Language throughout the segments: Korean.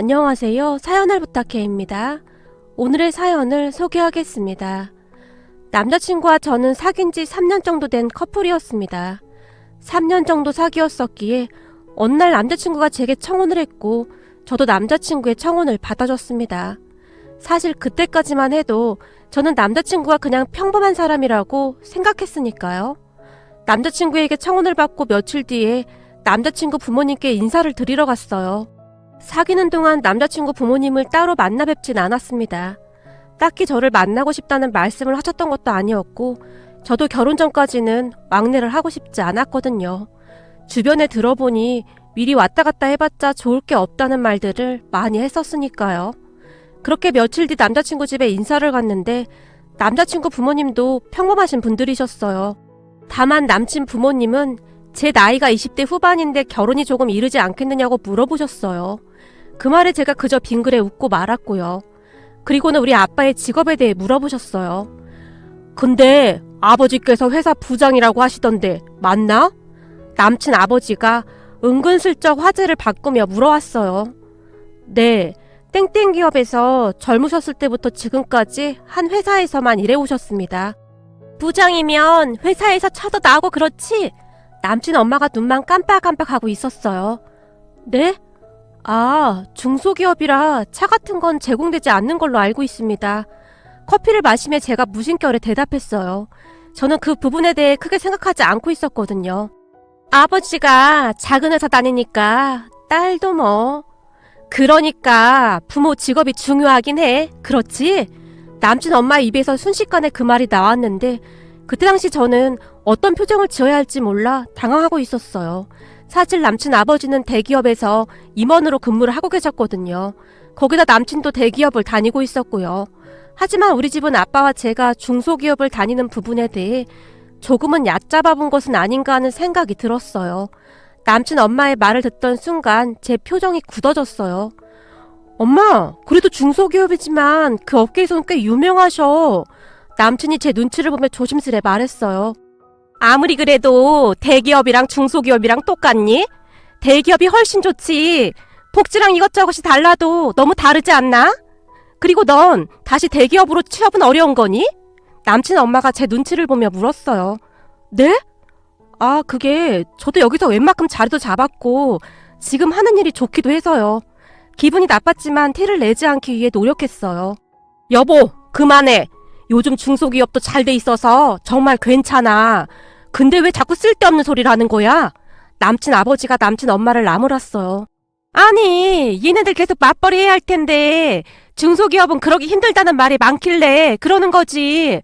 안녕하세요. 사연을 부탁해입니다. 오늘의 사연을 소개하겠습니다. 남자친구와 저는 사귄 지 3년 정도 된 커플이었습니다. 3년 정도 사귀었었기에 어느 날 남자친구가 제게 청혼을 했고 저도 남자친구의 청혼을 받아줬습니다. 사실 그때까지만 해도 저는 남자친구가 그냥 평범한 사람이라고 생각했으니까요. 남자친구에게 청혼을 받고 며칠 뒤에 남자친구 부모님께 인사를 드리러 갔어요. 사귀는 동안 남자친구 부모님을 따로 만나 뵙진 않았습니다. 딱히 저를 만나고 싶다는 말씀을 하셨던 것도 아니었고, 저도 결혼 전까지는 왕래를 하고 싶지 않았거든요. 주변에 들어보니 미리 왔다 갔다 해봤자 좋을 게 없다는 말들을 많이 했었으니까요. 그렇게 며칠 뒤 남자친구 집에 인사를 갔는데, 남자친구 부모님도 평범하신 분들이셨어요. 다만 남친 부모님은 제 나이가 20대 후반인데 결혼이 조금 이르지 않겠느냐고 물어보셨어요. 그 말에 제가 그저 빙그레 웃고 말았고요. 그리고는 우리 아빠의 직업에 대해 물어보셨어요. 근데 아버지께서 회사 부장이라고 하시던데 맞나? 남친 아버지가 은근슬쩍 화제를 바꾸며 물어왔어요. 네, 땡땡 기업에서 젊으셨을 때부터 지금까지 한 회사에서만 일해오셨습니다. 부장이면 회사에서 차도 나오고 그렇지? 남친 엄마가 눈만 깜빡깜빡하고 있었어요. 네? 아, 중소기업이라 차 같은 건 제공되지 않는 걸로 알고 있습니다. 커피를 마시며 제가 무심결에 대답했어요. 저는 그 부분에 대해 크게 생각하지 않고 있었거든요. 아버지가 작은 회사 다니니까 딸도 뭐. 그러니까 부모 직업이 중요하긴 해. 그렇지? 남친 엄마 입에서 순식간에 그 말이 나왔는데 그때 당시 저는 어떤 표정을 지어야 할지 몰라 당황하고 있었어요. 사실 남친 아버지는 대기업에서 임원으로 근무를 하고 계셨거든요. 거기다 남친도 대기업을 다니고 있었고요. 하지만 우리 집은 아빠와 제가 중소기업을 다니는 부분에 대해 조금은 얕잡아 본 것은 아닌가 하는 생각이 들었어요. 남친 엄마의 말을 듣던 순간 제 표정이 굳어졌어요. 엄마, 그래도 중소기업이지만 그 업계에서는 꽤 유명하셔. 남친이 제 눈치를 보며 조심스레 말했어요. 아무리 그래도 대기업이랑 중소기업이랑 똑같니? 대기업이 훨씬 좋지. 복지랑 이것저것이 달라도 너무 다르지 않나? 그리고 넌 다시 대기업으로 취업은 어려운 거니? 남친 엄마가 제 눈치를 보며 물었어요. 네? 아, 그게 저도 여기서 웬만큼 자리도 잡았고 지금 하는 일이 좋기도 해서요. 기분이 나빴지만 티를 내지 않기 위해 노력했어요. 여보, 그만해. 요즘 중소기업도 잘 돼 있어서 정말 괜찮아. 근데 왜 자꾸 쓸데없는 소리를 하는 거야? 남친 아버지가 남친 엄마를 나무랐어요. 아니, 얘네들 계속 맞벌이 해야 할 텐데, 중소기업은 그러기 힘들다는 말이 많길래 그러는 거지.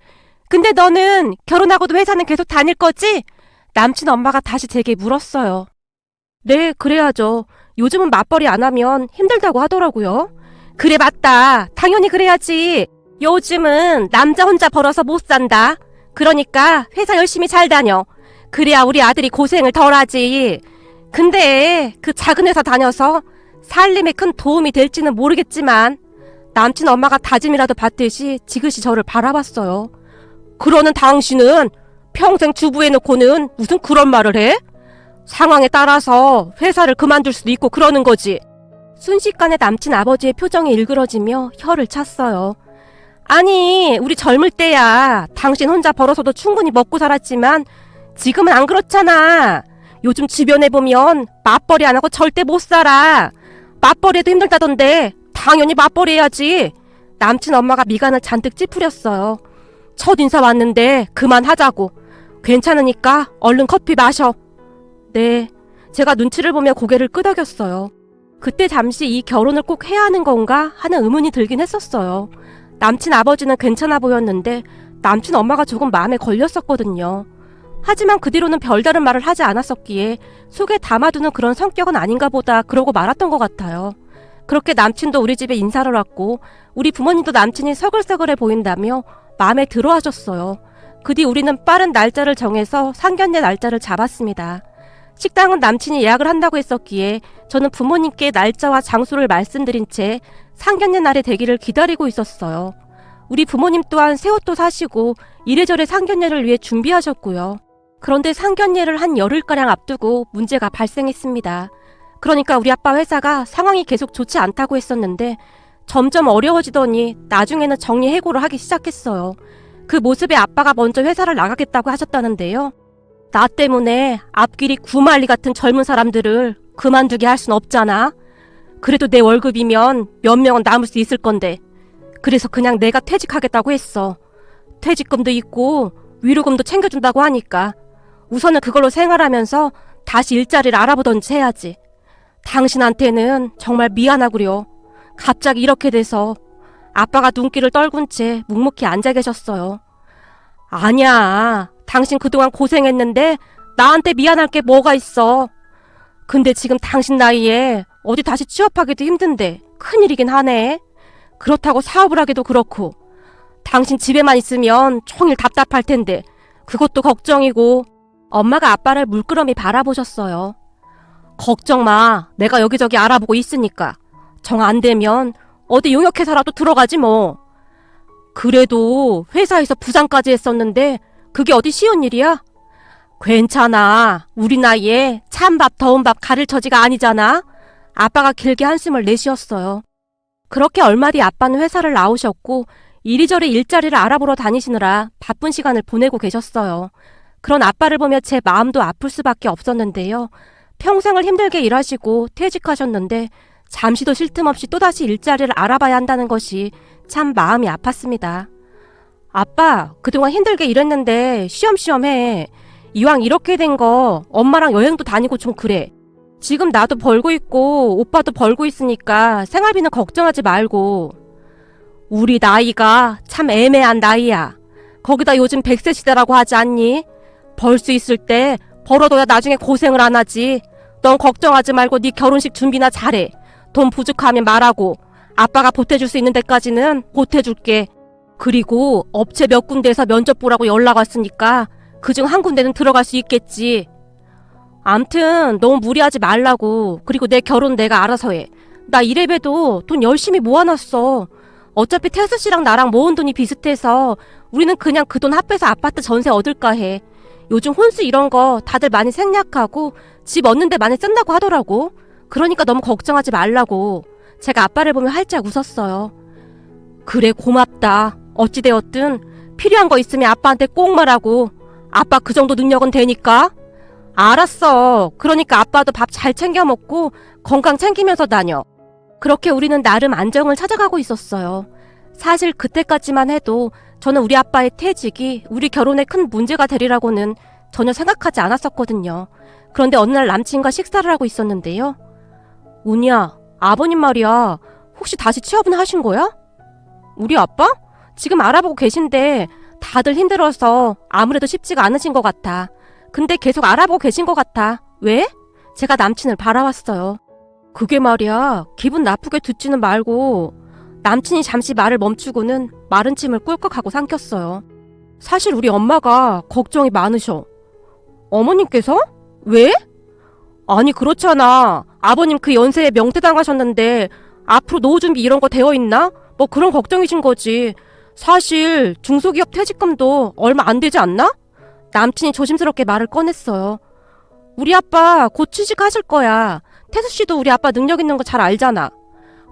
근데 너는 결혼하고도 회사는 계속 다닐 거지? 남친 엄마가 다시 제게 물었어요. 네, 그래야죠. 요즘은 맞벌이 안 하면 힘들다고 하더라고요. 그래, 맞다. 당연히 그래야지. 요즘은 남자 혼자 벌어서 못 산다. 그러니까 회사 열심히 잘 다녀. 그래야 우리 아들이 고생을 덜 하지. 근데 그 작은 회사 다녀서 살림에 큰 도움이 될지는 모르겠지만 남친 엄마가 다짐이라도 받듯이 지그시 저를 바라봤어요. 그러는 당신은 평생 주부해놓고는 무슨 그런 말을 해? 상황에 따라서 회사를 그만둘 수도 있고 그러는 거지. 순식간에 남친 아버지의 표정이 일그러지며 혀를 찼어요. 아니, 우리 젊을 때야. 당신 혼자 벌어서도 충분히 먹고 살았지만 지금은 안 그렇잖아. 요즘 주변에 보면 맞벌이 안 하고 절대 못 살아. 맞벌이도 힘들다던데 당연히 맞벌이 해야지. 남친 엄마가 미간을 잔뜩 찌푸렸어요. 첫 인사 왔는데 그만하자고. 괜찮으니까 얼른 커피 마셔. 네. 제가 눈치를 보며 고개를 끄덕였어요. 그때 잠시 이 결혼을 꼭 해야 하는 건가 하는 의문이 들긴 했었어요. 남친 아버지는 괜찮아 보였는데 남친 엄마가 조금 마음에 걸렸었거든요. 하지만 그 뒤로는 별다른 말을 하지 않았었기에 속에 담아두는 그런 성격은 아닌가 보다 그러고 말았던 것 같아요. 그렇게 남친도 우리 집에 인사를 왔고 우리 부모님도 남친이 서글서글해 보인다며 마음에 들어 하셨어요. 그 뒤 우리는 빠른 날짜를 정해서 상견례 날짜를 잡았습니다. 식당은 남친이 예약을 한다고 했었기에 저는 부모님께 날짜와 장소를 말씀드린 채 상견례 날의 대기를 기다리고 있었어요. 우리 부모님 또한 새 옷도 사시고 이래저래 상견례를 위해 준비하셨고요. 그런데 상견례를 한 열흘가량 앞두고 문제가 발생했습니다. 그러니까 우리 아빠 회사가 상황이 계속 좋지 않다고 했었는데 점점 어려워지더니 나중에는 정리 해고를 하기 시작했어요. 그 모습에 아빠가 먼저 회사를 나가겠다고 하셨다는데요. 나 때문에 앞길이 구말리 같은 젊은 사람들을 그만두게 할 순 없잖아. 그래도 내 월급이면 몇 명은 남을 수 있을 건데. 그래서 그냥 내가 퇴직하겠다고 했어. 퇴직금도 있고 위로금도 챙겨준다고 하니까 우선은 그걸로 생활하면서 다시 일자리를 알아보던지 해야지. 당신한테는 정말 미안하구려. 갑자기 이렇게 돼서 아빠가 눈길을 떨군 채 묵묵히 앉아 계셨어요. 아니야. 당신 그동안 고생했는데 나한테 미안할 게 뭐가 있어. 근데 지금 당신 나이에 어디 다시 취업하기도 힘든데 큰일이긴 하네. 그렇다고 사업을 하기도 그렇고. 당신 집에만 있으면 종일 답답할 텐데 그것도 걱정이고 엄마가 아빠를 물끄러미 바라보셨어요. 걱정 마. 내가 여기저기 알아보고 있으니까. 정 안 되면 어디 용역회사라도 들어가지 뭐. 그래도 회사에서 부장까지 했었는데 그게 어디 쉬운 일이야? 괜찮아. 우리 나이에 찬밥 더운 밥 가릴 처지가 아니잖아. 아빠가 길게 한숨을 내쉬었어요. 그렇게 얼마 뒤 아빠는 회사를 나오셨고 이리저리 일자리를 알아보러 다니시느라 바쁜 시간을 보내고 계셨어요. 그런 아빠를 보며 제 마음도 아플 수밖에 없었는데요. 평생을 힘들게 일하시고 퇴직하셨는데 잠시도 쉴 틈 없이 또다시 일자리를 알아봐야 한다는 것이 참 마음이 아팠습니다. 아빠, 그동안 힘들게 일했는데 쉬엄쉬엄 해. 이왕 이렇게 된 거 엄마랑 여행도 다니고 좀 그래. 지금 나도 벌고 있고 오빠도 벌고 있으니까 생활비는 걱정하지 말고. 우리 나이가 참 애매한 나이야. 거기다 요즘 100세 시대라고 하지 않니? 벌 수 있을 때 벌어둬야 나중에 고생을 안 하지. 넌 걱정하지 말고 네 결혼식 준비나 잘해. 돈 부족하면 말하고 아빠가 보태줄 수 있는 데까지는 보태줄게. 그리고 업체 몇 군데에서 면접 보라고 연락 왔으니까 그중 한 군데는 들어갈 수 있겠지. 암튼 너무 무리하지 말라고. 그리고 내 결혼 내가 알아서 해. 나 이래봬도 돈 열심히 모아놨어. 어차피 태수 씨랑 나랑 모은 돈이 비슷해서 우리는 그냥 그 돈 합해서 아파트 전세 얻을까 해. 요즘 혼수 이런 거 다들 많이 생략하고 집 얻는데 많이 쓴다고 하더라고. 그러니까 너무 걱정하지 말라고. 제가 아빠를 보며 활짝 웃었어요. 그래 고맙다. 어찌되었든 필요한 거 있으면 아빠한테 꼭 말하고 아빠 그 정도 능력은 되니까. 알았어. 그러니까 아빠도 밥 잘 챙겨 먹고 건강 챙기면서 다녀. 그렇게 우리는 나름 안정을 찾아가고 있었어요. 사실 그때까지만 해도 저는 우리 아빠의 퇴직이 우리 결혼에 큰 문제가 되리라고는 전혀 생각하지 않았었거든요. 그런데 어느 날 남친과 식사를 하고 있었는데요. 운이야, 아버님 말이야. 혹시 다시 취업은 하신 거야? 우리 아빠? 지금 알아보고 계신데 다들 힘들어서 아무래도 쉽지가 않으신 것 같아. 근데 계속 알아보고 계신 것 같아. 왜? 제가 남친을 바라왔어요. 그게 말이야. 기분 나쁘게 듣지는 말고 남친이 잠시 말을 멈추고는 마른 침을 꿀꺽하고 삼켰어요. 사실 우리 엄마가 걱정이 많으셔. 어머님께서? 왜? 아니 그렇잖아. 아버님 그 연세에 명퇴당하셨는데 앞으로 노후 준비 이런 거 되어 있나? 뭐 그런 걱정이신 거지. 사실 중소기업 퇴직금도 얼마 안 되지 않나? 남친이 조심스럽게 말을 꺼냈어요. 우리 아빠 곧 취직하실 거야. 태수 씨도 우리 아빠 능력 있는 거 잘 알잖아.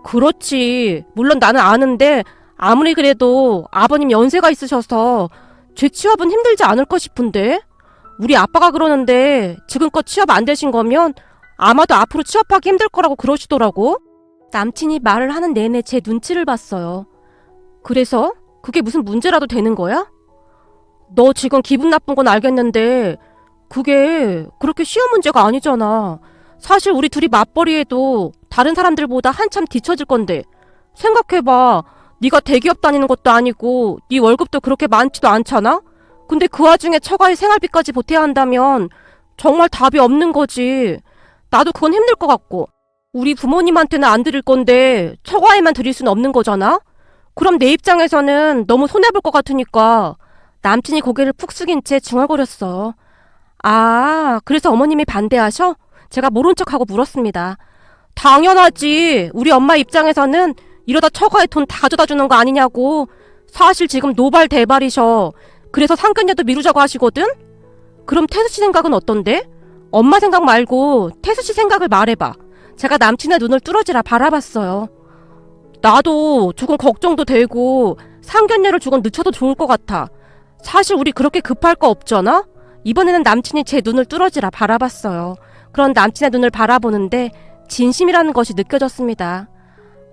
그렇지. 물론 나는 아는데 아무리 그래도 아버님 연세가 있으셔서 재취업은 힘들지 않을까 싶은데. 우리 아빠가 그러는데 지금껏 취업 안 되신 거면 아마도 앞으로 취업하기 힘들 거라고 그러시더라고. 남친이 말을 하는 내내 제 눈치를 봤어요. 그래서 그게 무슨 문제라도 되는 거야? 너 지금 기분 나쁜 건 알겠는데 그게 그렇게 쉬운 문제가 아니잖아. 사실 우리 둘이 맞벌이해도 다른 사람들보다 한참 뒤처질 건데 생각해봐. 네가 대기업 다니는 것도 아니고 네 월급도 그렇게 많지도 않잖아. 근데 그 와중에 처가의 생활비까지 보태야 한다면 정말 답이 없는 거지. 나도 그건 힘들 것 같고 우리 부모님한테는 안 드릴 건데 처가에만 드릴 수는 없는 거잖아. 그럼 내 입장에서는 너무 손해 볼 것 같으니까 남친이 고개를 푹 숙인 채 중얼거렸어. 아, 그래서 어머님이 반대하셔? 제가 모른 척하고 물었습니다. 당연하지. 우리 엄마 입장에서는 이러다 처가에 돈 다 가져다 주는 거 아니냐고. 사실 지금 노발 대발이셔. 그래서 상견례도 미루자고 하시거든? 그럼 태수 씨 생각은 어떤데? 엄마 생각 말고 태수 씨 생각을 말해봐. 제가 남친의 눈을 뚫어지라 바라봤어요. 나도 조금 걱정도 되고 상견례를 조금 늦춰도 좋을 것 같아. 사실 우리 그렇게 급할 거 없잖아? 이번에는 남친이 제 눈을 뚫어지라 바라봤어요. 그런 남친의 눈을 바라보는데 진심이라는 것이 느껴졌습니다.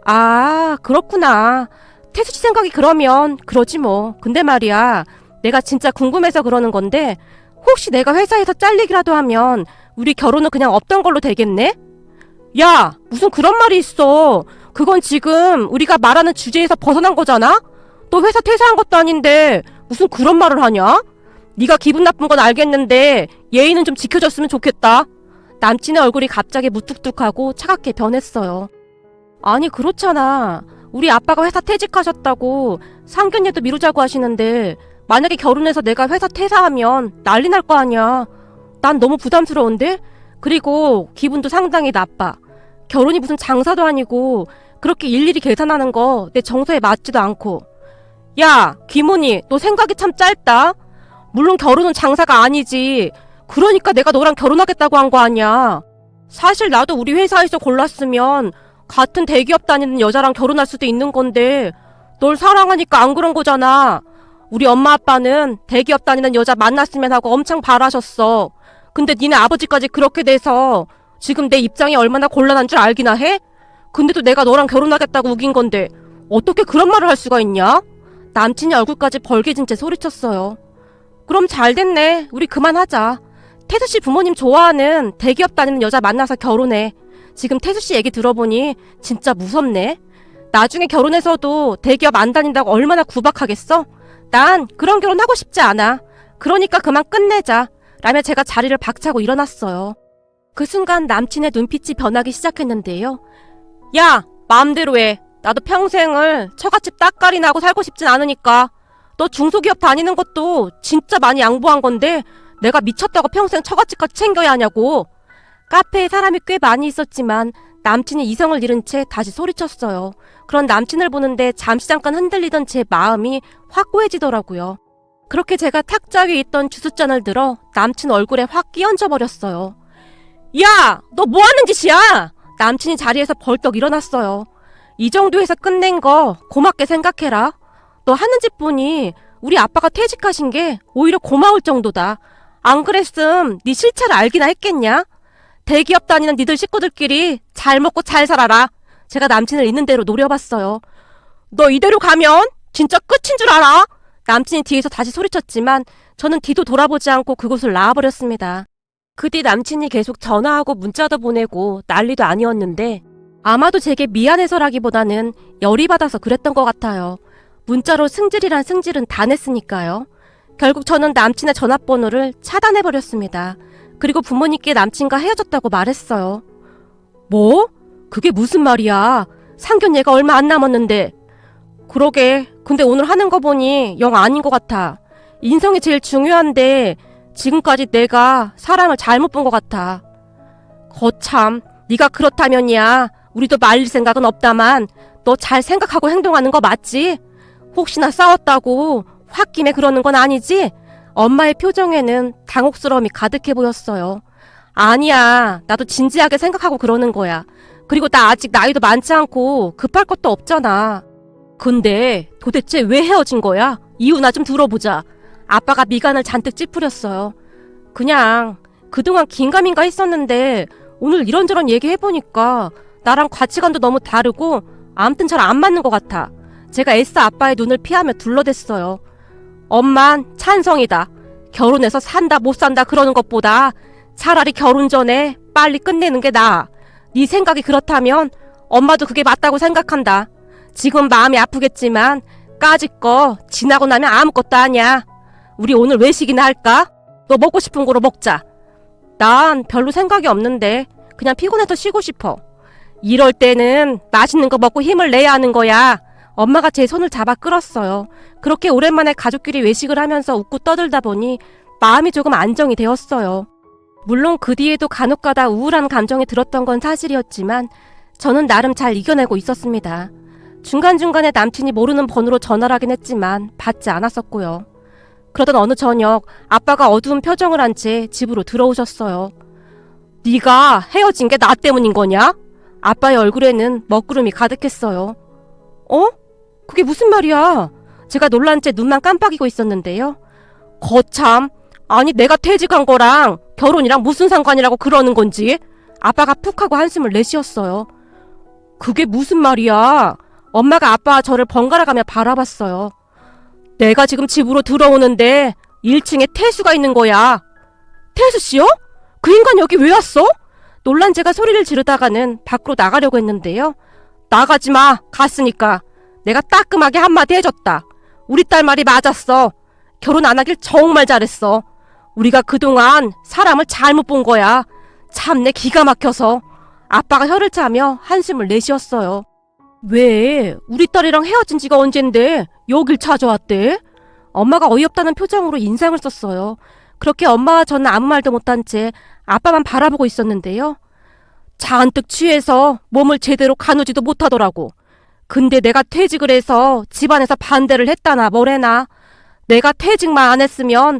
아, 그렇구나. 태수 씨 생각이 그러면 그러지 뭐. 근데 말이야. 내가 진짜 궁금해서 그러는 건데 혹시 내가 회사에서 잘리기라도 하면 우리 결혼은 그냥 없던 걸로 되겠네? 야, 무슨 그런 말이 있어. 그건 지금 우리가 말하는 주제에서 벗어난 거잖아? 너 회사 퇴사한 것도 아닌데 무슨 그런 말을 하냐? 네가 기분 나쁜 건 알겠는데 예의는 좀 지켜줬으면 좋겠다. 남친의 얼굴이 갑자기 무뚝뚝하고 차갑게 변했어요. 아니 그렇잖아. 우리 아빠가 회사 퇴직하셨다고 상견례도 미루자고 하시는데 만약에 결혼해서 내가 회사 퇴사하면 난리 날 거 아니야. 난 너무 부담스러운데? 그리고 기분도 상당히 나빠. 결혼이 무슨 장사도 아니고 그렇게 일일이 계산하는 거 내 정서에 맞지도 않고. 야, 김훈이, 너 생각이 참 짧다. 물론 결혼은 장사가 아니지. 그러니까 내가 너랑 결혼하겠다고 한 거 아니야. 사실 나도 우리 회사에서 골랐으면 같은 대기업 다니는 여자랑 결혼할 수도 있는 건데 널 사랑하니까 안 그런 거잖아. 우리 엄마 아빠는 대기업 다니는 여자 만났으면 하고 엄청 바라셨어. 근데 니네 아버지까지 그렇게 돼서 지금 내 입장이 얼마나 곤란한 줄 알기나 해? 근데도 내가 너랑 결혼하겠다고 우긴 건데 어떻게 그런 말을 할 수가 있냐? 남친이 얼굴까지 벌개진 채 소리쳤어요. 그럼 잘 됐네. 우리 그만하자. 태수 씨 부모님 좋아하는 대기업 다니는 여자 만나서 결혼해. 지금 태수 씨 얘기 들어보니 진짜 무섭네. 나중에 결혼해서도 대기업 안 다닌다고 얼마나 구박하겠어? 난 그런 결혼 하고 싶지 않아. 그러니까 그만 끝내자. 라며 제가 자리를 박차고 일어났어요. 그 순간 남친의 눈빛이 변하기 시작했는데요. 야, 마음대로 해. 나도 평생을 처갓집 따까리나 하고 살고 싶진 않으니까. 너 중소기업 다니는 것도 진짜 많이 양보한 건데 내가 미쳤다고 평생 처갓집까지 챙겨야 하냐고. 카페에 사람이 꽤 많이 있었지만 남친이 이성을 잃은 채 다시 소리쳤어요. 그런 남친을 보는데 잠시 잠깐 흔들리던 제 마음이 확고해지더라고요. 그렇게 제가 탁자 위에 있던 주스잔을 들어 남친 얼굴에 확 끼얹어 버렸어요. 야, 너 뭐 하는 짓이야? 남친이 자리에서 벌떡 일어났어요. 이 정도에서 끝낸 거 고맙게 생각해라. 너 하는 짓 보니 우리 아빠가 퇴직하신 게 오히려 고마울 정도다. 안 그랬음 네 실체를 알기나 했겠냐? 대기업 다니는 니들 식구들끼리 잘 먹고 잘 살아라. 제가 남친을 있는 대로 노려봤어요. 너 이대로 가면 진짜 끝인 줄 알아? 남친이 뒤에서 다시 소리쳤지만 저는 뒤도 돌아보지 않고 그곳을 나와버렸습니다. 그 뒤 남친이 계속 전화하고 문자도 보내고 난리도 아니었는데 아마도 제게 미안해서라기보다는 열이 받아서 그랬던 것 같아요. 문자로 승질이란 승질은 다 냈으니까요. 결국 저는 남친의 전화번호를 차단해버렸습니다. 그리고 부모님께 남친과 헤어졌다고 말했어요. 뭐? 그게 무슨 말이야? 상견례가 얼마 안 남았는데. 그러게. 근데 오늘 하는 거 보니 영 아닌 것 같아. 인성이 제일 중요한데 지금까지 내가 사람을 잘못 본 것 같아. 거참, 네가 그렇다면이야. 우리도 말릴 생각은 없다만 너 잘 생각하고 행동하는 거 맞지? 혹시나 싸웠다고 홧김에 그러는 건 아니지? 엄마의 표정에는 당혹스러움이 가득해 보였어요. 아니야. 나도 진지하게 생각하고 그러는 거야. 그리고 나 아직 나이도 많지 않고 급할 것도 없잖아. 근데 도대체 왜 헤어진 거야? 이유 나 좀 들어보자. 아빠가 미간을 잔뜩 찌푸렸어요. 그냥 그동안 긴가민가 했었는데 오늘 이런저런 얘기해보니까 나랑 가치관도 너무 다르고 아무튼 잘 안 맞는 것 같아. 제가 애써 아빠의 눈을 피하며 둘러댔어요. 엄만 찬성이다. 결혼해서 산다 못 산다 그러는 것보다 차라리 결혼 전에 빨리 끝내는 게 나아. 네 생각이 그렇다면 엄마도 그게 맞다고 생각한다. 지금 마음이 아프겠지만 까짓 거 지나고 나면 아무것도 아니야. 우리 오늘 외식이나 할까? 너 먹고 싶은 거로 먹자. 난 별로 생각이 없는데 그냥 피곤해서 쉬고 싶어. 이럴 때는 맛있는 거 먹고 힘을 내야 하는 거야. 엄마가 제 손을 잡아 끌었어요. 그렇게 오랜만에 가족끼리 외식을 하면서 웃고 떠들다 보니 마음이 조금 안정이 되었어요. 물론 그 뒤에도 간혹 가다 우울한 감정이 들었던 건 사실이었지만 저는 나름 잘 이겨내고 있었습니다. 중간중간에 남친이 모르는 번호로 전화를 하긴 했지만 받지 않았었고요. 그러던 어느 저녁 아빠가 어두운 표정을 한 채 집으로 들어오셨어요. 네가 헤어진 게 나 때문인 거냐? 아빠의 얼굴에는 먹구름이 가득했어요. 어? 그게 무슨 말이야? 제가 놀란 채 눈만 깜빡이고 있었는데요. 거참. 아니, 내가 퇴직한 거랑 결혼이랑 무슨 상관이라고 그러는 건지? 아빠가 푹 하고 한숨을 내쉬었어요. 그게 무슨 말이야? 엄마가 아빠와 저를 번갈아 가며 바라봤어요. 내가 지금 집으로 들어오는데 1층에 태수가 있는 거야. 태수 씨요? 그 인간 여기 왜 왔어? 놀란 제가 소리를 지르다가는 밖으로 나가려고 했는데요. 나가지 마. 갔으니까. 내가 따끔하게 한마디 해줬다. 우리 딸 말이 맞았어. 결혼 안 하길 정말 잘했어. 우리가 그동안 사람을 잘못 본 거야. 참내 기가 막혀서. 아빠가 혀를 차며 한숨을 내쉬었어요. 왜? 우리 딸이랑 헤어진 지가 언젠데 여길 찾아왔대? 엄마가 어이없다는 표정으로 인상을 썼어요. 그렇게 엄마와 저는 아무 말도 못한 채 아빠만 바라보고 있었는데요. 잔뜩 취해서 몸을 제대로 가누지도 못하더라고. 근데 내가 퇴직을 해서 집안에서 반대를 했다나 뭐래나. 내가 퇴직만 안 했으면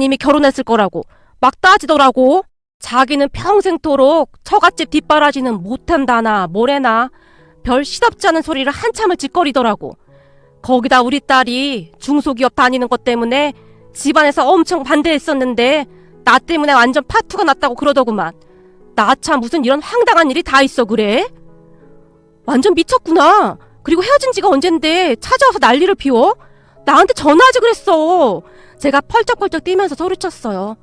이미 결혼했을 거라고 막 따지더라고. 자기는 평생토록 처갓집 뒷바라지는 못한다나 뭐래나. 별 시덥지 않은 소리를 한참을 짓거리더라고. 거기다 우리 딸이 중소기업 다니는 것 때문에 집안에서 엄청 반대했었는데 나 때문에 완전 파투가 났다고 그러더구만. 나 참 무슨 이런 황당한 일이 다 있어 그래? 완전 미쳤구나. 그리고 헤어진 지가 언젠데 찾아와서 난리를 피워? 나한테 전화하지 그랬어. 제가 펄쩍펄쩍 뛰면서 소리쳤어요.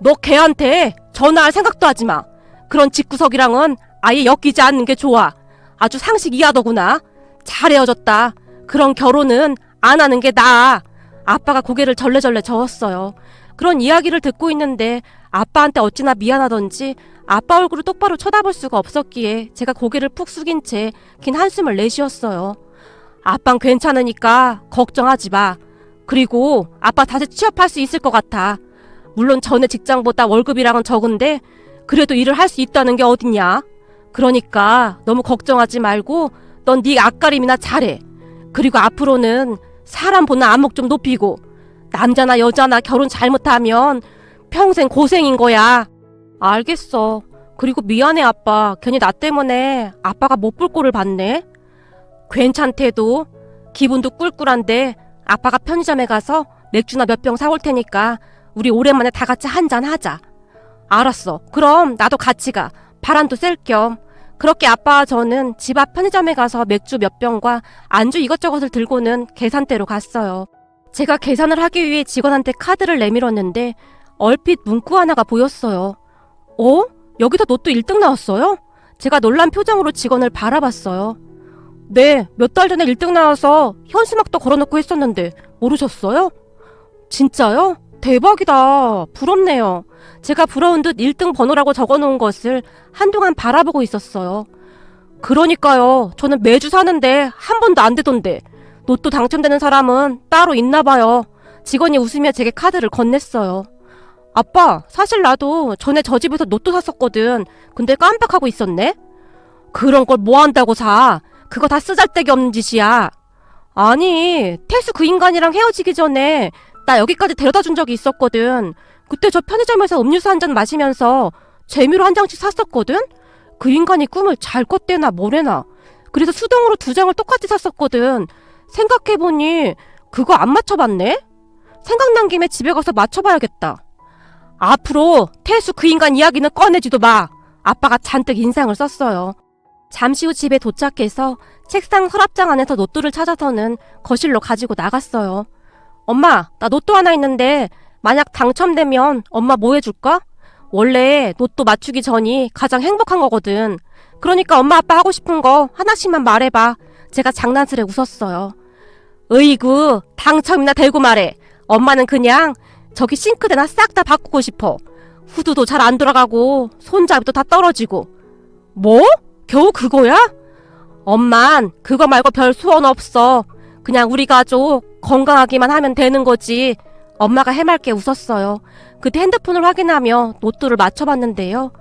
너 걔한테 전화할 생각도 하지 마. 그런 집구석이랑은 아예 엮이지 않는 게 좋아. 아주 상식 이하더구나. 잘 헤어졌다. 그런 결혼은 안 하는 게 나아. 아빠가 고개를 절레절레 저었어요. 그런 이야기를 듣고 있는데 아빠한테 어찌나 미안하던지 아빠 얼굴을 똑바로 쳐다볼 수가 없었기에 제가 고개를 푹 숙인 채 긴 한숨을 내쉬었어요. 아빤 괜찮으니까 걱정하지 마. 그리고 아빠 다시 취업할 수 있을 것 같아. 물론 전에 직장보다 월급이랑은 적은데 그래도 일을 할 수 있다는 게 어딨냐. 그러니까 너무 걱정하지 말고 넌 네 앞가림이나 잘해. 그리고 앞으로는 사람 보는 안목 좀 높이고 남자나 여자나 결혼 잘못하면 평생 고생인 거야. 알겠어. 그리고 미안해 아빠. 괜히 나 때문에 아빠가 못 볼 꼴을 봤네. 괜찮대도 기분도 꿀꿀한데 아빠가 편의점에 가서 맥주나 몇 병 사올 테니까 우리 오랜만에 다 같이 한 잔 하자. 알았어. 그럼 나도 같이 가. 바람도 쐴 겸. 그렇게 아빠와 저는 집 앞 편의점에 가서 맥주 몇 병과 안주 이것저것을 들고는 계산대로 갔어요. 제가 계산을 하기 위해 직원한테 카드를 내밀었는데 얼핏 문구 하나가 보였어요. 어? 여기서 로또 1등 나왔어요? 제가 놀란 표정으로 직원을 바라봤어요. 네, 몇 달 전에 1등 나와서 현수막도 걸어놓고 했었는데 모르셨어요? 진짜요? 대박이다. 부럽네요. 제가 부러운 듯 1등 번호라고 적어놓은 것을 한동안 바라보고 있었어요. 그러니까요. 저는 매주 사는데 한 번도 안 되던데. 로또 당첨되는 사람은 따로 있나 봐요. 직원이 웃으며 제게 카드를 건넸어요. 아빠, 사실 나도 전에 저 집에서 로또 샀었거든. 근데 깜빡하고 있었네? 그런 걸 뭐 한다고 사? 그거 다 쓰잘데기 없는 짓이야. 아니, 태수 그 인간이랑 헤어지기 전에 나 여기까지 데려다 준 적이 있었거든. 그때 저 편의점에서 음료수 한 잔 마시면서 재미로 한 장씩 샀었거든? 그 인간이 꿈을 잘 꿨대나 뭐래나. 그래서 수동으로 두 장을 똑같이 샀었거든. 생각해보니 그거 안 맞춰봤네? 생각난 김에 집에 가서 맞춰봐야겠다. 앞으로 태수 그 인간 이야기는 꺼내지도 마. 아빠가 잔뜩 인상을 썼어요. 잠시 후 집에 도착해서 책상 서랍장 안에서 로또를 찾아서는 거실로 가지고 나갔어요. 엄마, 나 로또 하나 있는데 만약 당첨되면 엄마 뭐 해줄까? 원래 로또 맞추기 전이 가장 행복한 거거든. 그러니까 엄마 아빠 하고 싶은 거 하나씩만 말해봐. 제가 장난스레 웃었어요. 으이구, 당첨이나 대고 말해. 엄마는 그냥 저기 싱크대나 싹 다 바꾸고 싶어. 후드도 잘 안 돌아가고 손잡이도 다 떨어지고. 뭐? 겨우 그거야? 엄만 그거 말고 별 소원 없어. 그냥 우리 가족 건강하기만 하면 되는 거지. 엄마가 해맑게 웃었어요. 그때 핸드폰을 확인하며 로또를 맞춰봤는데요.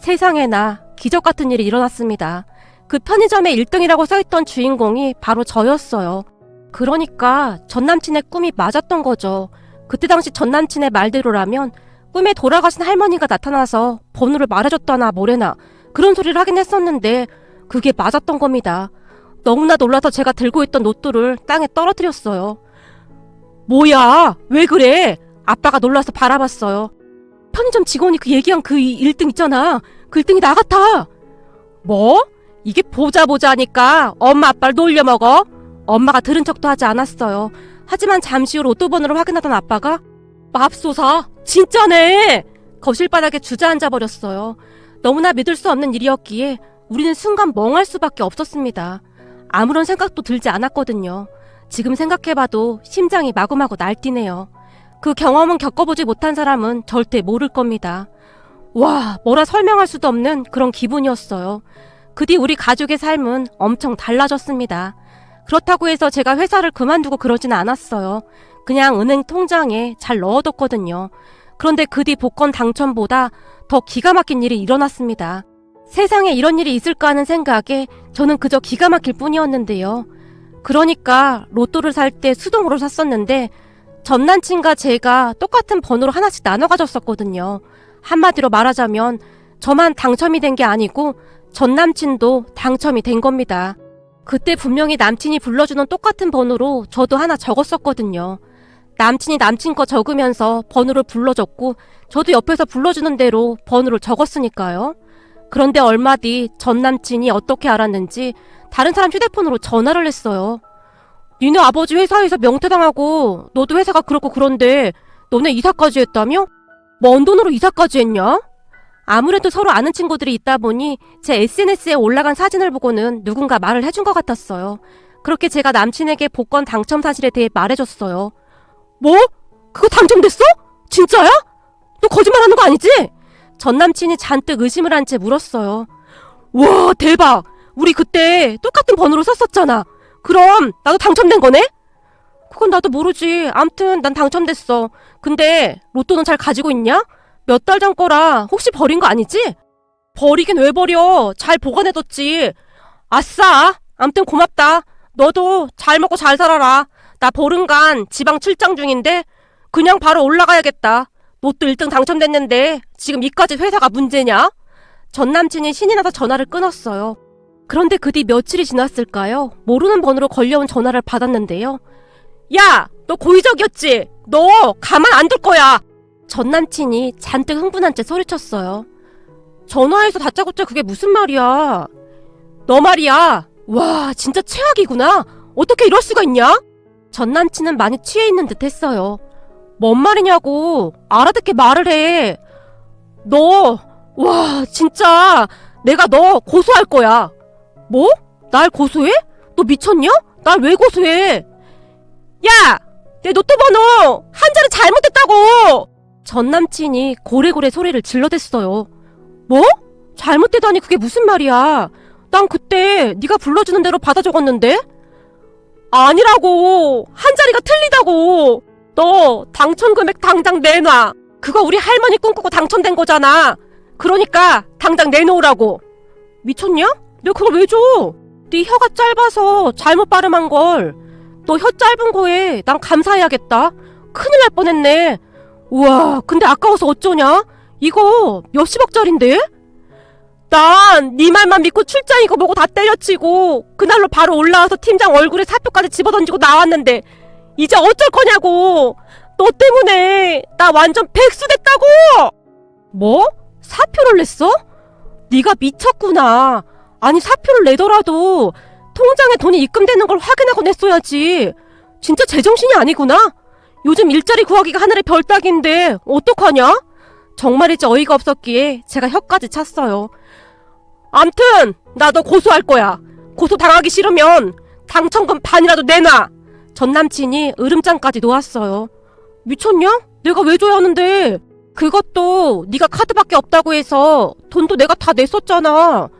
세상에나 기적 같은 일이 일어났습니다. 그 편의점에 1등이라고 써있던 주인공이 바로 저였어요. 그러니까 전 남친의 꿈이 맞았던 거죠. 그때 당시 전 남친의 말대로라면 꿈에 돌아가신 할머니가 나타나서 번호를 말해줬다나 뭐래나 그런 소리를 하긴 했었는데 그게 맞았던 겁니다. 너무나 놀라서 제가 들고 있던 로또를 땅에 떨어뜨렸어요. 뭐야? 왜 그래? 아빠가 놀라서 바라봤어요. 편의점 직원이 그 얘기한 그 1등 있잖아. 그 1등이 나 같아. 뭐? 이게 보자 보자 하니까 엄마 아빠를 놀려 먹어? 엄마가 들은 척도 하지 않았어요. 하지만 잠시 후 로또 번호를 확인하던 아빠가 맙소사 진짜네 거실 바닥에 주저앉아 버렸어요. 너무나 믿을 수 없는 일이었기에 우리는 순간 멍할 수밖에 없었습니다. 아무런 생각도 들지 않았거든요. 지금 생각해봐도 심장이 마구마구 날뛰네요. 그 경험은 겪어보지 못한 사람은 절대 모를 겁니다. 와, 뭐라 설명할 수도 없는 그런 기분이었어요. 그 뒤 우리 가족의 삶은 엄청 달라졌습니다. 그렇다고 해서 제가 회사를 그만두고 그러진 않았어요. 그냥 은행 통장에 잘 넣어뒀거든요. 그런데 그 뒤 복권 당첨보다 더 기가 막힌 일이 일어났습니다. 세상에 이런 일이 있을까 하는 생각에 저는 그저 기가 막힐 뿐이었는데요. 그러니까 로또를 살 때 수동으로 샀었는데 전 남친과 제가 똑같은 번호로 하나씩 나눠 가졌었거든요. 한마디로 말하자면 저만 당첨이 된 게 아니고 전 남친도 당첨이 된 겁니다. 그때 분명히 남친이 불러주는 똑같은 번호로 저도 하나 적었었거든요. 남친이 남친 거 적으면서 번호를 불러줬고 저도 옆에서 불러주는 대로 번호를 적었으니까요. 그런데 얼마 뒤 전 남친이 어떻게 알았는지 다른 사람 휴대폰으로 전화를 했어요. 니네 아버지 회사에서 명퇴당하고 너도 회사가 그렇고 그런데 너네 이사까지 했다며? 먼 돈으로 이사까지 했냐? 아무래도 서로 아는 친구들이 있다 보니 제 SNS에 올라간 사진을 보고는 누군가 말을 해준 것 같았어요. 그렇게 제가 남친에게 복권 당첨 사실에 대해 말해줬어요. 뭐? 그거 당첨됐어? 진짜야? 너 거짓말 하는 거 아니지? 전 남친이 잔뜩 의심을 한 채 물었어요. 와 대박! 우리 그때 똑같은 번호로 썼었잖아. 그럼 나도 당첨된 거네? 그건 나도 모르지. 암튼 난 당첨됐어. 근데 로또는 잘 가지고 있냐? 몇 달 전 거라 혹시 버린 거 아니지? 버리긴 왜 버려? 잘 보관해뒀지. 아싸! 암튼 고맙다. 너도 잘 먹고 잘 살아라. 나 보름간 지방 출장 중인데 그냥 바로 올라가야겠다. 로또 1등 당첨됐는데 지금 이까지 회사가 문제냐? 전 남친이 신이 나서 전화를 끊었어요. 그런데 그 뒤 며칠이 지났을까요? 모르는 번호로 걸려온 전화를 받았는데요. 야! 너 고의적이었지? 너 가만 안 둘 거야! 전 남친이 잔뜩 흥분한 채 소리쳤어요. 전화해서 다짜고짜 그게 무슨 말이야? 너 말이야. 와, 진짜 최악이구나. 어떻게 이럴 수가 있냐? 전 남친은 많이 취해 있는 듯 했어요. 뭔 말이냐고. 알아듣게 말을 해. 너, 와, 진짜 내가 너 고소할 거야. 뭐? 날 고소해? 너 미쳤냐? 날 왜 고소해? 야! 내 노트 번호 한 자리 잘못됐다고! 전 남친이 고래고래 소리를 질러댔어요. 뭐? 잘못되다니 그게 무슨 말이야? 난 그때 네가 불러주는 대로 받아 적었는데? 아니라고! 한 자리가 틀리다고! 너 당첨 금액 당장 내놔! 그거 우리 할머니 꿈꾸고 당첨된 거잖아! 그러니까 당장 내놓으라고! 미쳤냐? 내가 그걸 왜 줘? 네 혀가 짧아서 잘못 발음한 걸. 너 혀 짧은 거에 난 감사해야겠다. 큰일 날 뻔했네. 우와, 근데 아까워서 어쩌냐? 이거 몇십억짜린데? 난 네 말만 믿고 출장이고 뭐고 다 때려치고 그날로 바로 올라와서 팀장 얼굴에 사표까지 집어던지고 나왔는데 이제 어쩔 거냐고. 너 때문에 나 완전 백수 됐다고. 뭐? 사표를 냈어? 네가 미쳤구나. 아니 사표를 내더라도 통장에 돈이 입금되는 걸 확인하고 냈어야지. 진짜 제정신이 아니구나. 요즘 일자리 구하기가 하늘의 별 따기인데 어떡하냐? 정말이지 어이가 없었기에 제가 혀까지 찼어요. 암튼 나 너 고소할 거야. 고소 당하기 싫으면 당첨금 반이라도 내놔. 전 남친이 으름장까지 놓았어요. 미쳤냐? 내가 왜 줘야 하는데? 그것도 네가 카드밖에 없다고 해서 돈도 내가 다 냈었잖아.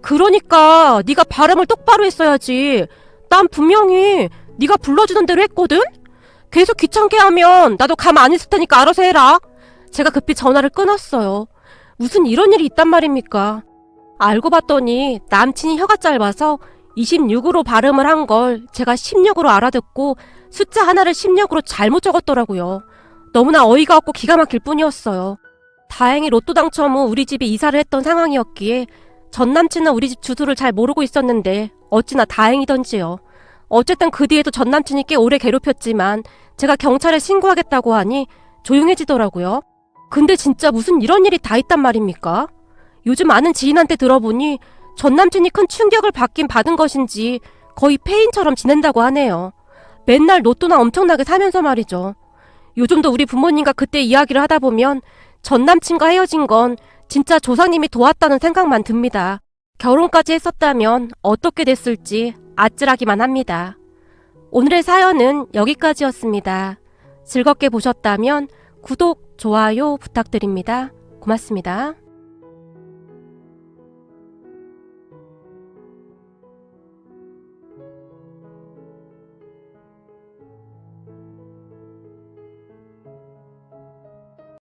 그러니까 네가 발음을 똑바로 했어야지. 난 분명히 네가 불러주는 대로 했거든. 계속 귀찮게 하면 나도 가만 안 있을 테니까 알아서 해라. 제가 급히 전화를 끊었어요. 무슨 이런 일이 있단 말입니까? 알고 봤더니 남친이 혀가 짧아서 26으로 발음을 한 걸 제가 16으로 알아듣고 숫자 하나를 16으로 잘못 적었더라고요. 너무나 어이가 없고 기가 막힐 뿐이었어요. 다행히 로또 당첨 후 우리 집에 이사를 했던 상황이었기에 전 남친은 우리 집 주소를 잘 모르고 있었는데 어찌나 다행이던지요. 어쨌든 그 뒤에도 전 남친이 꽤 오래 괴롭혔지만 제가 경찰에 신고하겠다고 하니 조용해지더라고요. 근데 진짜 무슨 이런 일이 다 있단 말입니까? 요즘 아는 지인한테 들어보니 전 남친이 큰 충격을 받긴 받은 것인지 거의 폐인처럼 지낸다고 하네요. 맨날 로또나 엄청나게 사면서 말이죠. 요즘도 우리 부모님과 그때 이야기를 하다 보면 전 남친과 헤어진 건 진짜 조상님이 도왔다는 생각만 듭니다. 결혼까지 했었다면 어떻게 됐을지 아찔하기만 합니다. 오늘의 사연은 여기까지였습니다. 즐겁게 보셨다면 구독, 좋아요 부탁드립니다. 고맙습니다.